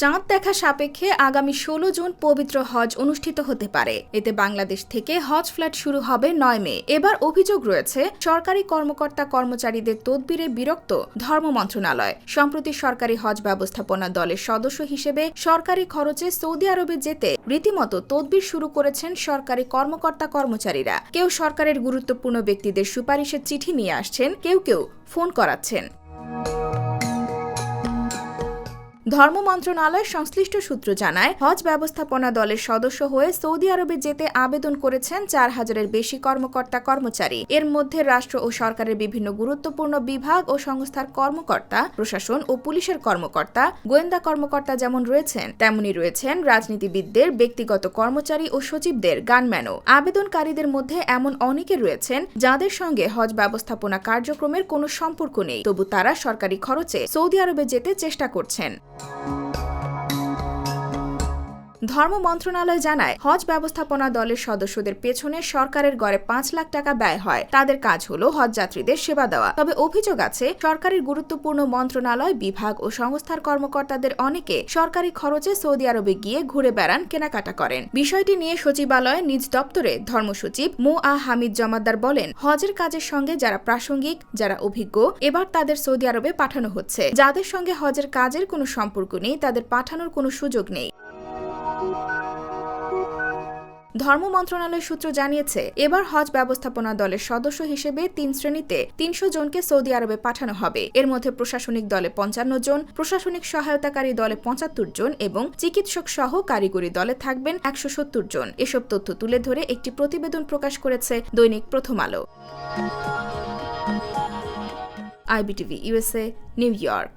চাঁদ দেখা সাপেক্ষে আগামী ষোলো জুন পবিত্র হজ অনুষ্ঠিত হতে পারে। এতে বাংলাদেশ থেকে হজ ফ্ল্যাট শুরু হবে নয় মে। এবার অভিযোগ রয়েছে, সরকারি কর্মকর্তা কর্মচারীদের তদবিরে বিরক্ত ধর্ম মন্ত্রণালয়। সম্প্রতি সরকারি হজ ব্যবস্থাপনা দলের সদস্য হিসেবে সরকারি খরচে সৌদি আরবে যেতে রীতিমতো তদবির শুরু করেছেন সরকারি কর্মকর্তা কর্মচারীরা। কেউ সরকারের গুরুত্বপূর্ণ ব্যক্তিদের সুপারিশের চিঠি নিয়ে আসছেন, কেউ কেউ ফোন করাচ্ছেন। ধর্ম মন্ত্রণালয় সংশ্লিষ্ট সূত্র জানায়, হজ ব্যবস্থাপনা দলের সদস্য হয়ে সৌদি আরবে যেতে আবেদন করেছেন চার হাজারের বেশি কর্মকর্তা কর্মচারী। এর মধ্যে রাষ্ট্র ও সরকারের বিভিন্ন গুরুত্বপূর্ণ বিভাগ ও সংস্থার কর্মকর্তা, প্রশাসন ও পুলিশের কর্মকর্তা, গোয়েন্দা কর্মকর্তা যেমন রয়েছেন তেমনি রয়েছেন রাজনীতিবিদদের, ব্যক্তিগত কর্মচারী ও সচিবদের গানম্যানও। আবেদনকারীদের মধ্যে এমন অনেকে রয়েছেন যাদের সঙ্গে হজ ব্যবস্থাপনা কার্যক্রমের কোনো সম্পর্ক নেই, তবু তারা সরকারি খরচে সৌদি আরবে যেতে চেষ্টা করছেন। Thank you. ধর্ম মন্ত্রণালয় জানায়, হজ ব্যবস্থাপনা দলের সদস্যদের পেছনে সরকারের গড়ে পাঁচ লাখ টাকা ব্যয় হয়। তাদের কাজ হল হজ যাত্রীদের সেবা দেওয়া। তবে অভিযোগ আছে, সরকারের গুরুত্বপূর্ণ মন্ত্রণালয়, বিভাগ ও সংস্থার কর্মকর্তাদের অনেকে সরকারি খরচে সৌদি আরবে গিয়ে ঘুরে বেড়ান, কেনাকাটা করেন। বিষয়টি নিয়ে সচিবালয়ে নিজ দপ্তরে ধর্মসচিব মো আ হামিদ জমাদ্দার বলেন, হজের কাজের সঙ্গে যারা প্রাসঙ্গিক, যারা অভিজ্ঞ, এবার তাদের সৌদি আরবে পাঠানো হচ্ছে। যাদের সঙ্গে হজের কাজের কোনো সম্পর্ক নেই, তাদের পাঠানোর কোনো সুযোগ নেই। ধর্ম মন্ত্রণালয় সূত্র জানিয়েছে, এবার হজ ব্যবস্থাপনা দলের সদস্য হিসেবে তিন শ্রেণীতে তিনশো জনকে সৌদি আরবে পাঠানো হবে। এর মধ্যে প্রশাসনিক দলে পঞ্চান্ন জন, প্রশাসনিক সহায়তাকারী দলে পঁচাত্তর জন এবং চিকিৎসক সহ কারিগরি দলে থাকবেন একশো সত্তর জন। এসব তথ্য তুলে ধরে একটি প্রতিবেদন প্রকাশ করেছে Dainik Prothom Alo. IBTV USA New York.